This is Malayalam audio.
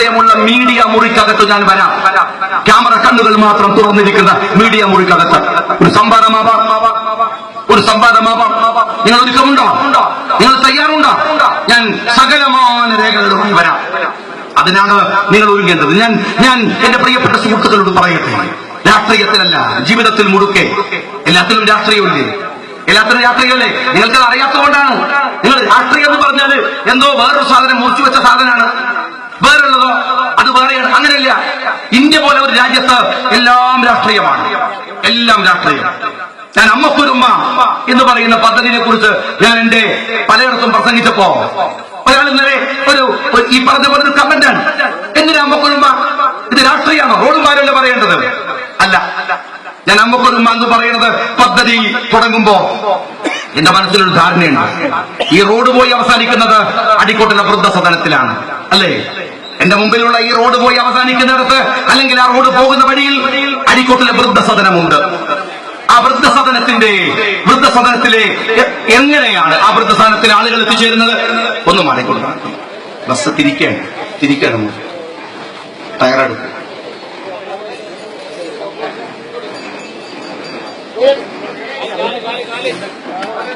പരിചയമുള്ള മീഡിയ മുറിക്കകത്ത് ഞാൻ വരാം. ക്യാമറ കണ്ണുകൾ മാത്രം തുറന്നിരിക്കുന്ന മീഡിയ മുറിക്കകത്ത്. ഒരു സംവാദമാവാം. ഒരു സംവാദമാവാം. നിങ്ങൾ ഒരുക്കമുണ്ടോ? നിങ്ങൾ തയ്യാറുണ്ടോ? ഞാൻ സകലമാന രേഖകളുമായി വരാം. അതിനാണ് നിങ്ങൾ ഒരുങ്ങേണ്ടത്. ഞാൻ ഞാൻ എന്റെ പ്രിയപ്പെട്ട സുഹൃത്തുക്കളോട് പറയട്ടെ. രാഷ്ട്രീയത്തിലല്ല ജീവിതത്തിൽ മുടുക്കെ. എല്ലാത്തിലും രാഷ്ട്രീയമില്ലേ? എല്ലാത്തിനും രാഷ്ട്രീയമല്ലേ? നിങ്ങൾക്കത് അറിയാത്തതുകൊണ്ടാണ്. നിങ്ങൾ രാഷ്ട്രീയം എന്ന് പറഞ്ഞാൽ എന്തോ വേറൊരു സാധനം മൂർത്തി വെച്ച സാധനമാണ് ഇന്ത്യ പോലെ ഒരു രാജ്യത്ത് എല്ലാം രാഷ്ട്രീയമാണ്. എല്ലാം രാഷ്ട്രീയം. ഞാൻ അമ്മക്കുരുമ്മ എന്ന് പറയുന്ന പദ്ധതിയെ കുറിച്ച് ഞാൻ എന്റെ പലയിടത്തും പ്രസംഗിച്ചപ്പോ ഒരാൾ ഇന്നലെ ഒരു ഈ പറഞ്ഞ പോലെ ഒരു കമന്റാണ് എന്തിനാ അമ്മക്കുരുമ്മ ഇത് രാഷ്ട്രീയമാണോ? റോഡും പാരല്ലേ പറയേണ്ടത്? അല്ല. ഞാൻ അമ്മക്കുരുമ്മ എന്ന് പറയുന്നത് പദ്ധതി തുടങ്ങുമ്പോ എന്റെ മനസ്സിലൊരു ധാരണയുണ്ട്. ഈ റോഡ് പോയി അവസാനിക്കുന്നത് അടിക്കോട്ടിലെ വൃദ്ധസദനത്തിലാണ്. അല്ലേ? എന്റെ മുമ്പിലുള്ള ഈ റോഡ് പോയി അവസാനിക്കുന്നിടത്ത് അല്ലെങ്കിൽ ആ റോഡ് പോകുന്ന വഴിയിൽ അരിക്കോട്ടിലെ വൃദ്ധസദനമുണ്ട്. ആ വൃദ്ധസദനത്തിന്റെ വൃദ്ധസദനത്തിലെ എങ്ങനെയാണ് ആ വൃദ്ധസദനത്തിലെ ആളുകൾ എത്തിച്ചേരുന്നത്? ഒന്ന് മാറിക്കൊടുക്കാം ബസ് തിരിക്കണം തിരിക്കണം ടയറെടുക്കും